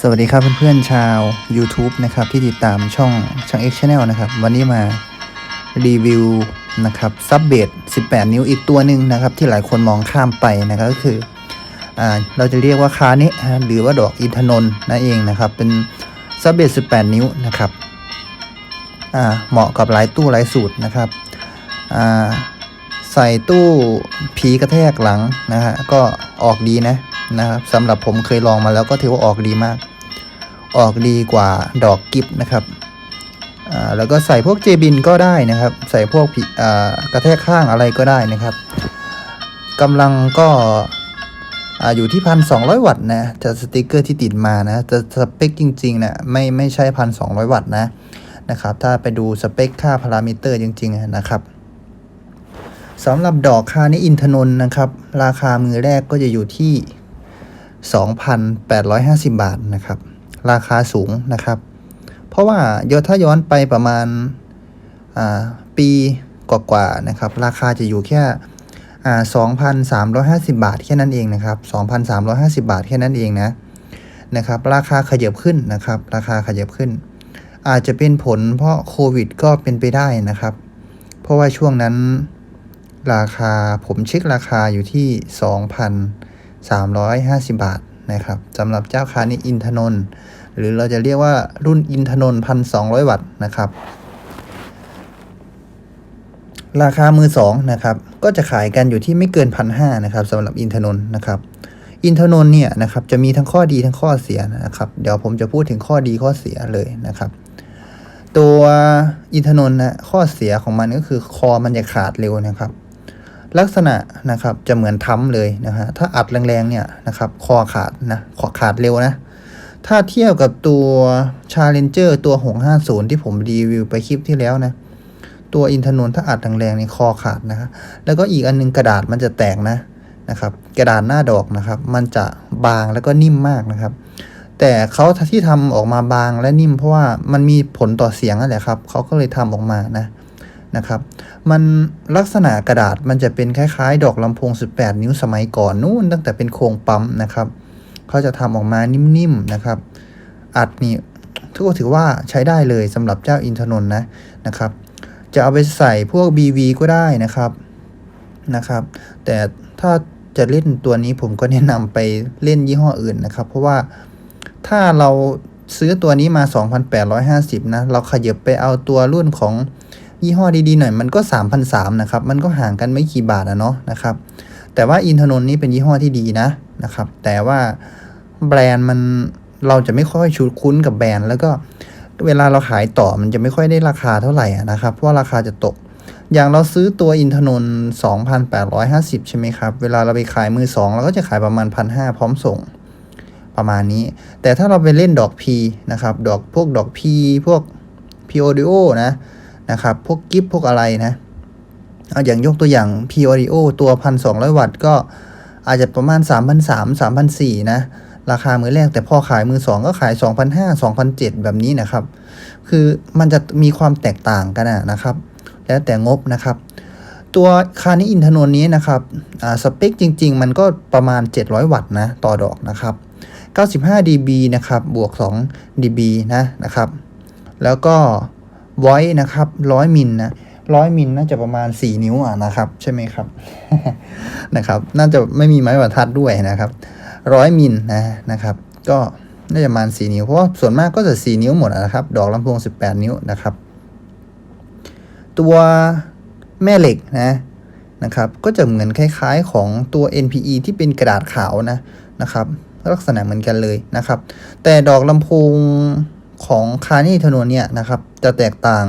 สวัสดีครับเพื่อนๆชาว YouTube นะครับที่ติดตามช่องช่าง X Channel นะครับ วันนี้มารีวิวนะครับซับเบด18 นิ้วอีกตัวหนึ่งนะครับ ที่หลายคนมองข้ามไปนะครับก็คืออ่าเราจะเรียกว่าคาเนะหรือว่าดอกอินทนนท์นั่นเองนะครับ เป็นซับเบด18 นิ้วนะครับอ่าเหมาะกับหลายตู้หลายสูตรนะครับอ่าใส่ตู้ผีกระแทกหลังนะฮะก็ออกดีนะ นะครับสำหรับผมเคยลองมาแล้วก็ถือว่าออกดีมาก ออกดีกว่าดอกกิฟนะครับแล้วก็ใส่พวกเจบินก็ได้นะครับ ใส่พวกกระแทกข้างอะไรก็ได้นะครับกำลังก็อ่าอยู่ที่พันสองวัตต์นะจะสติกเกอร์ที่ติดมานะจะสเปคจริงๆนะไม่ไม่ใช่พันสองวัตต์นะนะครับ ถ้าไปดูสเปคค่าพารามิเตอร์จริงๆนะครับสำหรับดอกคานี้อินทนนท์นะครับ ราคามือแรกก็จะอยู่ที่ 2,850 บาทนะครับ ราคาสูงนะครับ เพราะว่าเยถ้าย้อนไปประมาณปีกว่าๆนะครับ ราคาจะอยู่แค่2,350 บาทแค่นั้นเองนะครับ2,350 บาทแค่นั้นเองนะนะครับ ราคาขยับขึ้นนะครับ ราคาขยับขึ้น อาจจะเป็นผลเพราะโควิดก็เป็นไปได้นะครับ เพราะว่าช่วงนั้นราคาผมเช็คราคาอยู่ที่ 350 บาทนะครับสำหรับเจ้าคานี้อินทนนท์หรือเราจะเรียกว่ารุ่นอินทนนท์พันสองวัตต์นะครับ ราคามือสองนะครับก็จะขายกันอยู่ที่ไม่เกินพันห้านะครับสำหรับอินทนนท์นะครับอินทนนท์เนี่ยนะครับจะมีทั้งข้อดีทั้งข้อเสียนะครับ เดี๋ยวผมจะพูดถึงข้อดีข้อเสียเลยนะครับ ตัวอินทนนท์นะข้อเสียของมันก็คือคอมันจะขาดเร็วนะครับ ลักษณะนะครับจะเหมือนทั้มเลยนะฮะถ้าอัดแรงๆเนี่ยนะครับคอขาดนะคอขาดเร็วนะ ถ้าเทียบกับตัว Challenger ตัว 650 ที่ผมรีวิวไปคลิปที่แล้วนะ ตัวอินทนนท์ถ้าอัดแรงๆนี่คอขาดนะครับแล้วก็อีกอันนึงกระดาษมันจะแตกนะนะครับกระดาษหน้าดอกนะครับ มันจะบางแล้วก็นิ่มมากนะครับ แต่เขาที่ทำออกมาบางและนิ่มเพราะว่ามันมีผลต่อเสียงนั่นแหละครับเขาก็เลยทำออกมานะ นะครับ มันลักษณะกระดาษมันจะเป็นคล้ายๆ ดอกลำโพง 18 นิ้วสมัยก่อนนู่นตั้งแต่เป็นโครงปั๊มนะครับเขาจะทำออกมานิ่มๆนะครับ อัดนี่ทุกคนถือว่าใช้ได้เลยสำหรับเจ้าอินทนนท์นะนะครับ จะเอาไปใส่พวก BV ก็ได้นะครับนะครับ แต่ถ้าจะเล่นตัวนี้ผมก็แนะนำไปเล่นยี่ห้ออื่นนะครับ เพราะว่าถ้าเราซื้อตัวนี้มา 2,850 นะ เราขยับไปเอาตัวรุ่นของ ยี่ห้อดีๆหน่อยมันก็ 3,300นะครับ มันก็ห่างกันไม่กี่บาทอะเนาะนะครับ แต่ว่าอินทนนท์นี่เป็นยี่ห้อที่ดีนะนะครับ แต่ว่าแบรนด์มันเราจะไม่ค่อยชุดคุ้นกับแบรนด์ แล้วก็เวลาเราขายต่อมันจะไม่ค่อยได้ราคาเท่าไหร่นะครับ เพราะราคาจะตก อย่างเราซื้อตัวอินทนนท์2,850 ใช่ไหมครับ เวลาเราไปขายมือสองเราก็จะขายประมาณ 1,500 พร้อมส่งประมาณนี้ แต่ถ้าเราไปเล่นดอกพีนะครับ ดอกพวกดอกพีพวกพีโอดิโอนะ นะครับ พวกกิฟพวกอะไรนะเอาอย่างยกตัวอย่าง p o d i o ตัว 1,200 วัตต์ก็อาจจะประมาณ 3,300 3,400 นะ ราคามือแรกแต่พอขายมือสองก็ขาย 2,500 2,700 แบบนี้นะครับ คือมันจะมีความแตกต่างกันนะครับ แล้วแต่งบนะครับ ตัวคานี้อินทนนท์นี้นะครับสเปคจริง ๆ มันก็ประมาณ 700 วัตต์นะ ต่อดอกนะครับ 95 dB นะครับ บวก 2 dB นะนะครับ แล้วก็ voice นะครับ100มิลนะร้อยมิลน่าจะประมาณ 4 นิ้วอะนะครับ ใช่ไหมครับนะครับ น่าจะไม่มีไม้บรรทัดด้วยนะครับร้อยมิลนะนะครับ ก็น่าจะประมาณ 4 นิ้วเพราะว่าส่วนมากก็จะ 4 นิ้วหมดนะครับ ดอกลำโพง 18 นิ้วนะครับ ตัวแม่เหล็กนะนะครับก็จะเหมือนคล้ายๆของตัว NPE ที่เป็นกระดาษขาวนะนะครับ ลักษณะเหมือนกันเลยนะครับ แต่ดอกลำโพง ของคานี่ธนนเนี่ยนะครับ จะแตกต่าง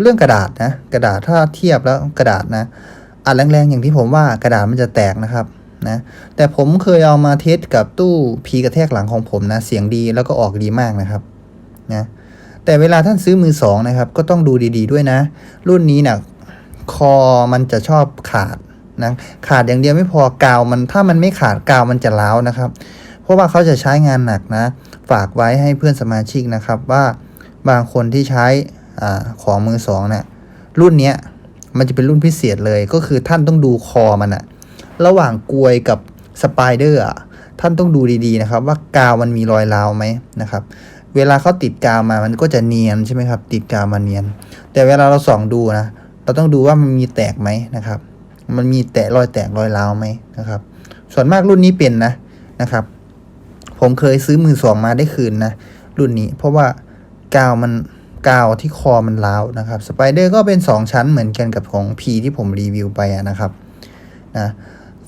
เรื่องกระดาษนะกระดาษถ้าเทียบแล้วกระดาษนะอัดแรงๆอย่างที่ผมว่ากระดาษมันจะแตกนะครับนะแต่ผมเคยเอามาเทสกับตู้พีกระแทกหลังของผมนะเสียงดีแล้วก็ออกดีมากนะครับนะแต่เวลาท่านซื้อมือสองนะครับ ก็ต้องดูดีๆด้วยนะ รุ่นนี้นะคอมันจะชอบขาดนะขาดอย่างเดียวไม่พอกาวมันถ้ามันไม่ขาดกาวมันจะล้าวนะครับ เพราะว่าเขาจะใช้งานหนักนะ ฝากไว้ให้เพื่อนสมาชิกนะครับว่าบางคนที่ใช้อของมือสองเนะี่ยรุ่นเนี้ยมันจะเป็นรุ่นพิเศษเลยก็คือท่านต้องดูคอมันอะระหว่างกลวยกับสไปเดอร์อะท่านต้องดูดีๆนะครับว่ากาวมันมีรอยร้าวไหมนะครับเวลาเขาติดกาวมามันก็จะเนียนใช่ไหมครับติดกาวมาเนียน แต่เวลาเราส่องดูนะเราต้องดูว่ามันมีแตกไหมนะครับ มันมีแตะรอยแตกรอยร้าวไหมนะครับ ส่วนมากรุ่นนี้เป็นนะนะครับ ผมเคยซื้อมือสองมาได้คืนนะ รุ่นนี้เพราะว่ากาวมันกาวที่คอมันร้าวนะครับสไปเดอร์ก็เป็น 2 ชั้นเหมือนกันกับของ P ที่ผมรีวิวไปนะครับนะ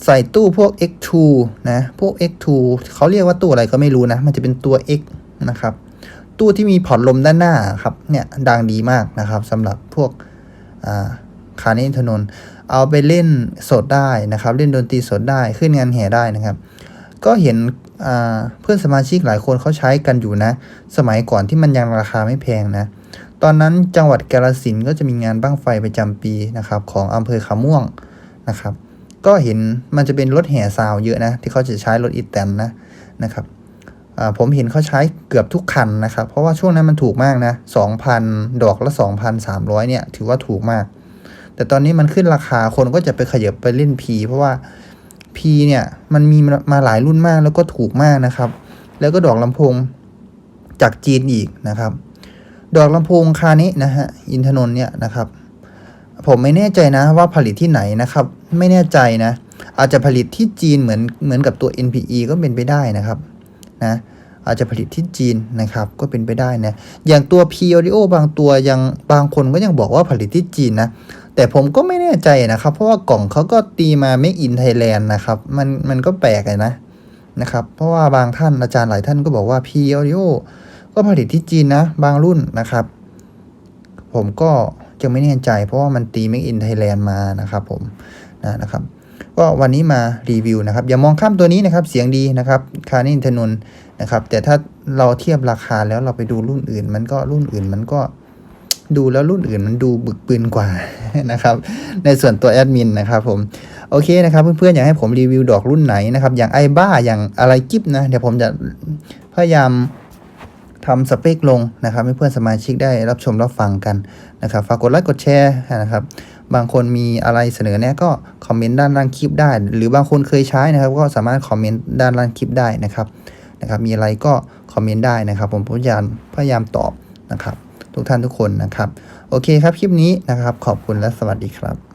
ใส่ตู้พวก X2 นะ พวก X2 เขาเรียกว่าตู้อะไรก็ไม่รู้นะ มันจะเป็นตัว X นะครับ ตู้ที่มีพอร์ตลมด้านหน้าครับ เนี่ยดังดีมากนะครับสำหรับพวกคาร์เนนถนน เอาไปเล่นสดได้นะครับ เล่นดนตรีสดได้ขึ้นงานแห่ได้นะครับ ก็เห็น เพื่อนสมาชิกหลายคนเขาใช้กันอยู่นะ สมัยก่อนที่มันยังราคาไม่แพงนะ ตอนนั้นจังหวัดกาฬสินก็จะมีงานบั้งไฟประจำปีนะครับของอำเภอขาม่วงนะครับ ก็เห็นมันจะเป็นรถแห่ซาวเยอะนะ ที่เขาจะใช้รถอีแตนนะนะครับผมเห็นเขาใช้เกือบทุกคันนะครับ เพราะว่าช่วงนั้นมันถูกมากนะ2,000 ดอกละ 2,300เนี่ยถือว่าถูกมาก แต่ตอนนี้มันขึ้นราคาคนก็จะไปขยับไปเล่น P เพราะว่า P เนี่ยมันมีมาหลายรุ่นมากแล้วก็ถูกมากนะครับ แล้วก็ดอกลำโพงจากจีนอีกนะครับ ดอกลำโพงคานี้นะฮะอินทนนท์เนี่ยนะครับ ผมไม่แน่ใจนะว่าผลิตที่ไหนนะครับ ไม่แน่ใจนะ อาจจะผลิตที่จีนเหมือนเหมือนกับตัว NPE ก็เป็นไปได้นะครับนะอาจจะผลิตที่จีนนะครับ ก็เป็นไปได้นะ อย่างตัว P Audio บางตัวยังบางคนก็ยังบอกว่าผลิตที่จีนนะ แต่ผมก็ไม่แน่ใจนะครับ เพราะว่ากล่องเขาก็ตีมา Make in Thailand นะครับ มันมันก็แปลกเลยนะนะครับ เพราะว่าบางท่านอาจารย์หลายท่านก็บอกว่า P Audio ก็ผลิตที่จีนนะ บางรุ่นนะครับ ผมก็ยังไม่แน่ใจ เพราะว่ามันตี Make in Thailand มานะครับผมนะนะครับก็วันนี้มารีวิวนะครับ อย่ามองข้ามตัวนี้นะครับ เสียงดีนะครับคานินทนนนะครับ แต่ถ้าเราเทียบราคาแล้วเราไปดูรุ่นอื่น มันก็รุ่นอื่นมันก็ ดูแล้วรุ่นอื่นมันดูบึกปืนกว่านะครับ ในส่วนตัวแอดมินนะครับผมโอเคนะครับเพื่อนๆอยากให้ผมรีวิวดอกรุ่นไหนนะครับอย่างไอบ้าอย่างอะไรกิฟนะเดี๋ยวผมจะพยายามทำสเปคลงนะครับให้เพื่อนสมาชิกได้รับชมรับฟังกันนะครับฝากกดไลค์กดแชร์นะครับบางคนมีอะไรเสนอแนะก็คอมเมนต์ด้านล่างคลิปได้ หรือบางคนเคยใช้นะครับ ก็สามารถคอมเมนต์ด้านล่างคลิปได้นะครับนะครับ มีอะไรก็คอมเมนต์ได้นะครับ ผมพยายามพยายามตอบนะครับ ทุกท่านทุกคนนะครับ โอเคครับ คลิปนี้นะครับ ขอบคุณและสวัสดีครับ